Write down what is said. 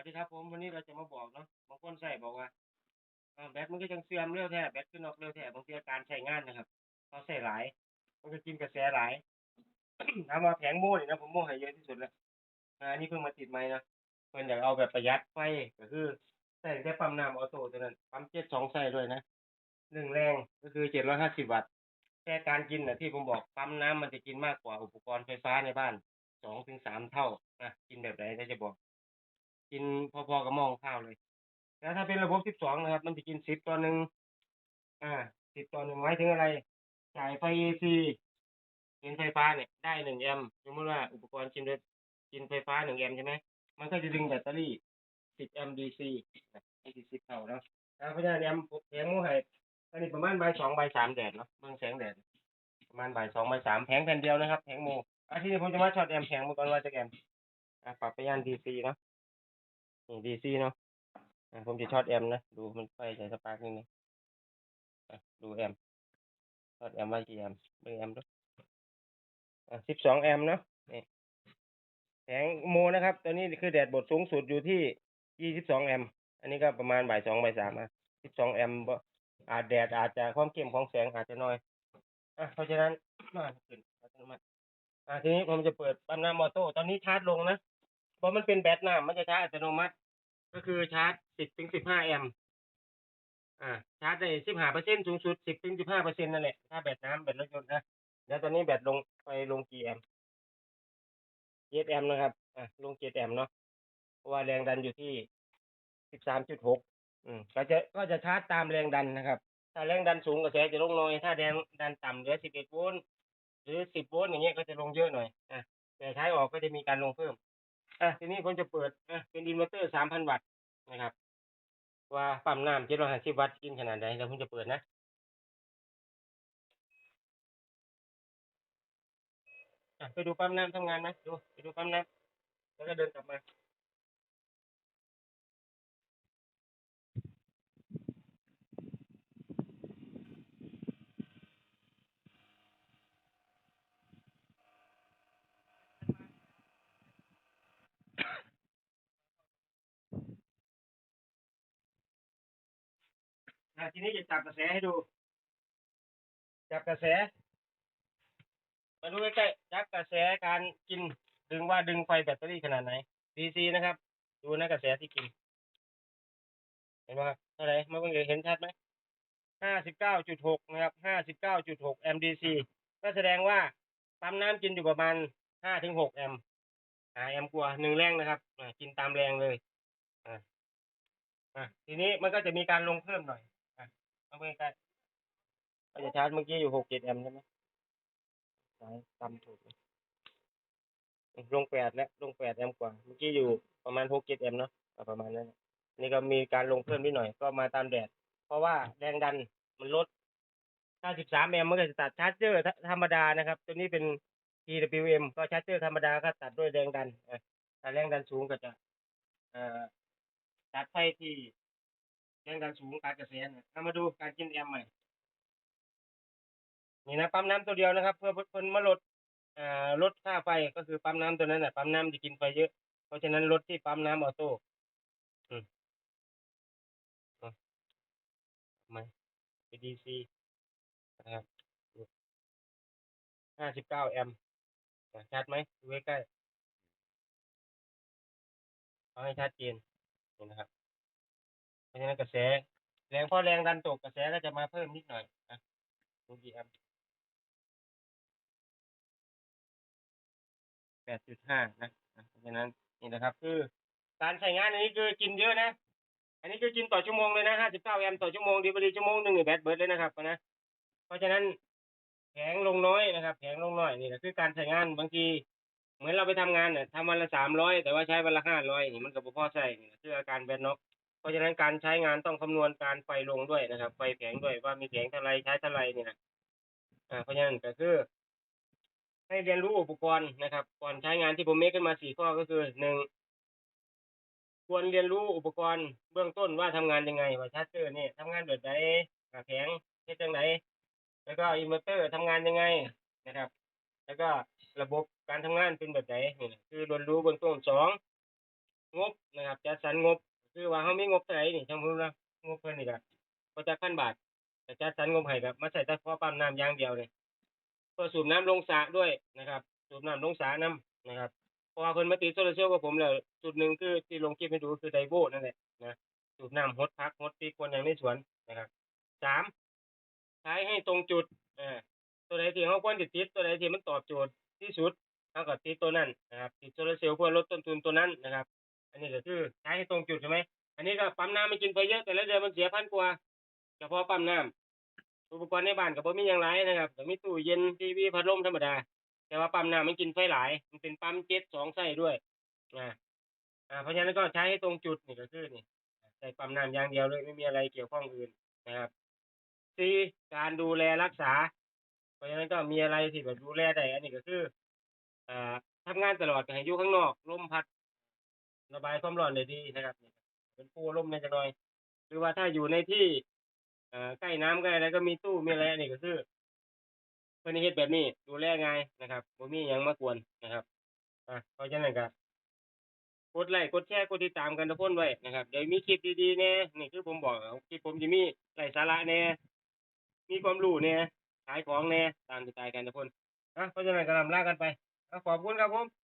วัสดีครับผมวันนี้เราจะมาบอกเนาะบางคนใส่บอกว่าแบตมันก็ยังเสื่อมเร็วแท้แบตขึ้นออกเร็วแท้บางทีอาการใช้งานนะครับเขาใส่หลาย มันก็กินกระแสหลายถามว่าแผงโม่นี่นะผมโม่ให้เยอะที่สุดแล้วอันนี้เพิ่งมาติดใหม่นะเพิ่นอยากเอาแบบประหยัดไฟก็คือใส่แค่ปั๊มน้ำออโต้เท่านั้นปั๊มเจ็ดสองใส่ด้วยนะหนึ่งแรงก็คือเจ็ดร้อยห้าสิบวัตต์แค่การกินนะที่ผมบอกปั๊มน้ำมันจะกินมากกว่าอุปกรณ์ไฟฟ้าในบ้านสองถึงสามเท่านะกินแบบไหนได้จะบอก กินพอๆกับหม้องข้าวเลย แล้วถ้าเป็นระบบ12นะครับ มันจะกิน10ต่อหนึ่งอ่า10ต่อหนึ่งหมายถึงอะไร จ่ายไฟ AC เป็นไฟฟ้าเนี่ยได้1แอมป์สมมติว่าอุปกรณ์กินด้วยกินไฟฟ้า1แอมป์ใช่ไหมมันก็จะดึงแบตเตอรี่10แอมป์ DC นะให้10เท่าเนาะอาเพราะฉะนั้นแอมป์แผงมูไห้อันนี้ประมาณใบสองใบสามแดดเนาะเบื้องแสงแดดประมาณใบสองใบสามแผงแผ่นเดียวนะครับแผงโมอะทีนี้ผมจะมาช็อตแอมแผงมาก่อนว่าจะแอมป์อะปรับไปย่าน DC เนาะ นี่ดีซีเนาะผมจะช็อตแอมนะ ดูมันไฟใส่สปาร์กนิดนึงดูแอมช็อตแอมป์ไว้กี่แอมเบอร์แอมด้วยอะสิบสองแอมเนาะนี่แผงโมนะครับตัวนี้คือแดดบทสูงสุดอยู่ที่ยี่สิบสองแอมอันนี้ก็ประมาณบ่ายสองบ่ายสามอะสิบสองแอมบ่อาจแดดอาจจะความเข้มของแสงอาจจะน้อยอะเพราะฉะนั้นมาขึ้นอัตโนมัติอะทีนี้ผมจะเปิดปั๊มน้ำมอโต้ตอนนี้ชาร์จลงนะ เพราะมันเป็นแบตหน้ำมันจะชาร์จอัตโนมัติ ก็คือชาร์จสิบถึงสิบห้าแอมป์อ่าชาร์จได้สิบห้าเปอร์เซ็นต์สูงสุดสิบถึงสิบห้าเปอร์เซ็นต์นั่นแหละถ้าแบตน้ำแบตรถยนต์นะแล้วตอนนี้แบตลงไปลงกี่แอมป์เจ็ดแอมป์นะครับอะลงเจ็ดแอมป์เนาะเพราะว่าแรงดันอยู่ที่สิบสามจุดหกอืมก็จะก็จะชาร์จตามแรงดันนะครับ ถ้าแรงดันสูงกระแสจะลงน้อย ถ้าแรงดันต่ำเหลือสิบเอ็ดโวลต์หรือสิบโวลต์อย่างเงี้ยก็จะลงเยอะหน่อยอะแต่ใช้ออกก็จะมีการลงเพิ่ม อะทีนี้ผมจะเปิดอะเป็นอินเวอร์เตอร์สามพันวัตต์นะครับ ว่าปั๊มน้ำเจ็ดร้อยห้าสิบวัตต์กินขนาดไหนแล้วผมจะเปิดนะอะไปดูปั๊มน้ำทำงานไหมดูไปดูปั๊มน้ำแล้วก็เดินกลับมา อะทีนี้จะจับกระแสให้ดู จับกระแส มาดูใกล้ๆจับกระแสการกิน ดึงว่าดึงไฟแบตเตอรี่ขนาดไหน DC นะครับ ดูนะกระแสที่กิน เห็นไหมครับเท่าไหร่มาเพิ่งเห็นชัดไหมห้าสิบเก้าจุดหกนะครับห้าสิบเก้าจุดหกแอมป์ DC ก็แสดงว่าปั๊มน้ำกินอยู่ประมาณห้าถึงหกแอมป์อ่าแอมป์กว่าหนึ่งแรงนะครับอ่ากินตามแรงเลยอ่าอ่าทีนี้มันก็จะมีการลงเพิ่มหน่อย เอาไปใกล้ก็จะชาร์จเมื่อกี้อยู่หกเจ็ดแอมป์ใช่ไหมสายต่ำถูกลงแปดแล้วลงแปดแอมป์กว่า เมื่อกี้อยู่ประมาณหกเจ็ดแอมป์เนาะประมาณนั้นนี่ก็มีการลงเพิ่มนิดหน่อย ก็มาตามแดด เพราะว่าแรงดันมันลดถ้าสิบสามแอมป์มันก็จะตัดชาร์จเจอร์ธรรมดานะครับ ตัวนี้เป็น TWM ก็ชาร์จเจอร์ธรรมดาก็ตัดด้วยแรงดันอะถ้าแรงดันสูงก็จะตัดไฟที่ แรงดันสูงการกระแสนะเรามาดูการกินแอมใหม่ นี่นะปั๊มน้ำตัวเดียวนะครับ เพื่อเพิ่นมาลดอ่าลดค่าไฟก็คือปั๊มน้ำตัวนั้นน่ะปั๊มน้ำจะกินไฟเยอะ เพราะฉะนั้นลดที่ปั๊มน้ำออโต้อืมเอาไปดีซีนะครับห้าสิบเก้าแอมชัดไหมดูใกล้ๆเอาให้ชัดเจนนี่นะครับ เพราะฉะนั้นกระแสแรงพอแรงดันตกกระแสก็จะมาเพิ่มนิดหน่อยนะดูกี่แอมป์แปดจุดห้านะเพราะฉะนั้นนี่นะครับ คือการใช้งานอันนี้คือกินเยอะนะ อันนี้คือกินต่อชั่วโมงเลยนะห้าสิบเก้าแอมต่อชั่วโมงดีบรีชั่วโมงหนึ่งแบตเบิดเลยนะครับนะเพราะฉะนั้นแผงลงน้อยนะครับแผงลงน้อยนี่แหละคือการใช้งานบางทีเหมือนเราไปทำงานเนี่ยทำวันละสามร้อยแต่ว่าใช้วันละห้าร้อยนี่มันก็บ่พอใช้นี่คืออาการแบตน็อก เพราะฉะนั้นการใช้งานต้องคำนวณการไฟลงด้วยนะครับ ไฟแผงด้วยว่ามีแผงเท่าไรใช้เท่าไรนี่นะอ่าเพราะฉะนั้นก็คือ ให้เรียนรู้อุปกรณ์นะครับ ก่อนใช้งานที่ผมเมคขึ้นมาสี่ข้อก็คือหนึ่งควรเรียนรู้อุปกรณ์เบื้องต้นว่าทำงานยังไง ว่าชาร์จเจอร์นี่ทำงานแบบไหนแผงเฮ็ดจังไหนแล้วก็อินเวอร์เตอร์ทำงานยังไงนะครับ แล้วก็ระบบการทำงานเป็นแบบไหนนี่คือเรียนรู้เบื้องต้นสองงบนะครับจัดสรรงบ คือว่าเขามีงบเท่าไหร่นี่ช่างพูดนะงบเพิ่นนี่ก็บ่จักพันบาทแต่จัดสรรงบให้ก็มาใช้แต่พอปั๊มน้ำอย่างเดียวเลยเพื่อสูบน้ำลงสระด้วยนะครับสูบน้ำลงสระน้ำนะครับเพราะว่าเพิ่นมาติดโซลาร์เซลล์กับผมแล้วจุดหนึ่งคือที่ลงคลิปให้ดูคือไดโวนั่นแหละนะสูบน้ำหดพักหดปีกวนอย่างในสวนนะครับสามใช้ให้ตรงจุดเออตัวไหนที่เขาควรติดติดตัวไหนที่มันตอบโจทย์ที่สุดเขาก็ติดตัวนั้นนะครับติดโซลาร์เซลล์เพื่อลดต้นทุนตัวนั้นนะครับ อันนี้ก็คือใช้ให้ตรงจุดใช่ไหมอันนี้ก็ปั๊มน้ำไม่กินไฟเยอะแต่ละเดือนมันเสียพันกว่าเฉพาะปั๊มน้ำอุปกรณ์ในบ้านก็บ่มีอย่างไรนะครับก็มีตู้เย็นทีวีพัดลมธรรมดา แต่ว่าปั๊มน้ำมันกินไฟหลาย มันเป็นปั๊มเจ็ตสองไส้ด้วยอ่าอ่าเพราะฉะนั้นก็ใช้ให้ตรงจุดนี่ก็คือนี่ใส่ปั๊มน้ำอย่างเดียวเลยไม่มีอะไรเกี่ยวข้องอื่นนะครับสี่การดูแลรักษา เพราะฉะนั้นก็มีอะไรที่แบบดูแลได้อันนี้ก็คืออ่าทำงานตลอดก็ให้อยู่ข้างนอกลมพัด ระบายความร้อนได้ดีนะครับเป็นปูร่มในจังหน่อย หรือว่าถ้าอยู่ในที่เอ่อใกล้น้ำใกล้อะไรก็มีตู้มีอะไรนนี้ก็คือเพิ่นเฮ็ดแบบนี้ดูแลง่ายนะครับบ่มีหยังมากวนนะครับอะเพราะฉะนั้นก็กดไลค์กดแชร์กดติดตามกันทุกคนไว้นะครับเดี๋ยวมีคลิปดีๆแน่นี่คือผมบอกคลิปผมจะมีไร้สาระแน่มีความรู้แน่ขายของแน่ตามสไตล์กันทุกคนอะเพราะฉะนั้นก็ลำลากันไปขอบคุณครับผม